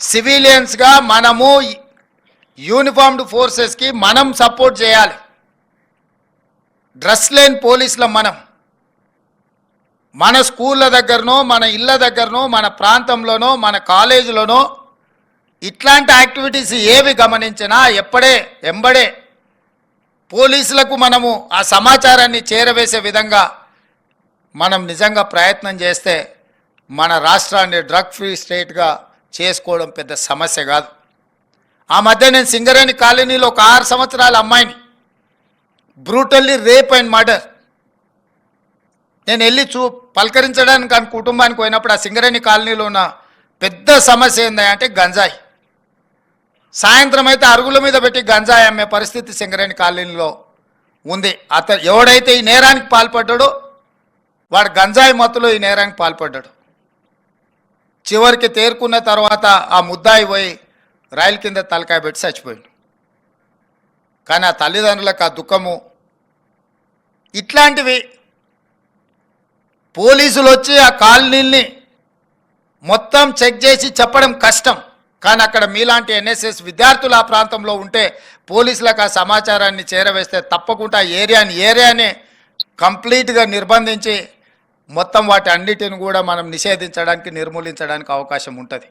సివిలియన్స్గా మనము యూనిఫామ్డ్ ఫోర్సెస్కి మనం సపోర్ట్ చేయాలి. డ్రెస్ లేని పోలీసుల మనం. మన స్కూళ్ళ దగ్గరనో మన ఇళ్ళ దగ్గరనో మన ప్రాంతంలోనో మన కాలేజీలోనో ఇట్లాంటి యాక్టివిటీస్ ఏవి గమనించినా ఎప్పుడే ఎంబడే పోలీసులకు మనము ఆ సమాచారాన్ని చేరవేసే విధంగా మనం నిజంగా ప్రయత్నం చేస్తే మన రాష్ట్రాన్ని డ్రగ్ ఫ్రీ స్టేట్గా చేసుకోవడం పెద్ద సమస్య కాదు. ఆ మధ్య నేను సింగరేణి కాలనీలో ఒక ఆరు సంవత్సరాల అమ్మాయిని బ్రూటల్లీ రేప్ అండ్ మర్డర్. నేను వెళ్ళి చూ పలకరించడానికి ఆ కుటుంబానికి పోయినప్పుడు ఆ సింగరేణి కాలనీలో ఉన్న పెద్ద సమస్య ఏంటంటే గంజాయి. సాయంత్రం అయితే అరుగుల మీద పెట్టి గంజాయి అమ్మే పరిస్థితి సింగరేణి కాలనీలో ఉంది. అతను ఎవడైతే ఈ నేరానికి పాల్పడ్డాడో వాడు గంజాయి మత్తులో ఈ నేరానికి పాల్పడ్డాడు. చివరికి తేరుకున్న తర్వాత ఆ ముద్దాయి పోయి రైలు కింద తలకాయ పెట్టి చచ్చిపోయాడు. కానీ ఆ తల్లిదండ్రులకు ఆ దుఃఖము ఇట్లాంటివి పోలీసులు వచ్చి ఆ కాలనీల్ని మొత్తం చెక్ చేసి చెప్పడం కష్టం. కానీ అక్కడ మీలాంటి ఎన్ఎస్ఎస్ విద్యార్థులు ఆ ప్రాంతంలో ఉంటే పోలీసులకు ఆ సమాచారాన్ని చేరవేస్తే తప్పకుండా ఏరియాని ఏరియాని కంప్లీట్గా నిర్బంధించి మొత్తం వాటి అన్నిటిని కూడా మనం నిషేధించడానికి నిర్మూలించడానికి అవకాశం ఉంటుంది.